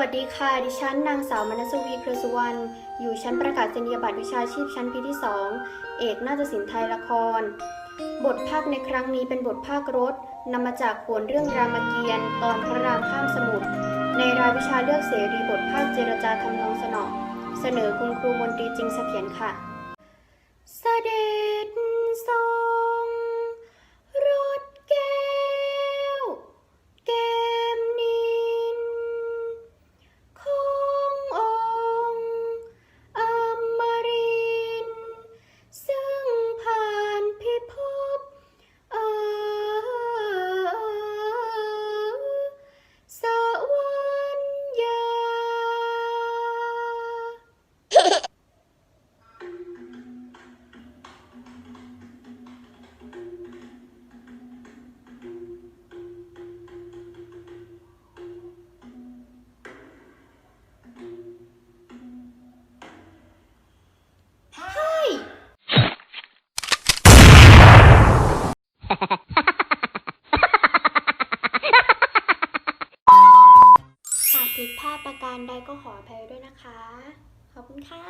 วัสดีค่ะ ดิฉันนางสาวมนัสวีเครือสุวรรณ อยู่ชั้นประกาศนียบัตรวิชาชีพชั้นปีที่ 2 เอกนาฏศิลป์ไทยละคร บทภาคในครั้งนี้เป็นบทภาครถนำมาจากโขนเรื่องรามเกียรติ์ตอนพระรามข้ามสมุทร ในรายวิชาเลือกเสรีบทภาคเจรจาทำนองสนอ เสนอคุณครูมนตรีจริงเสถียรค่ะ เสด็จ หากผิดพลาดประการใดก็ขออภัยด้วยนะคะ ขอบคุณค่ะ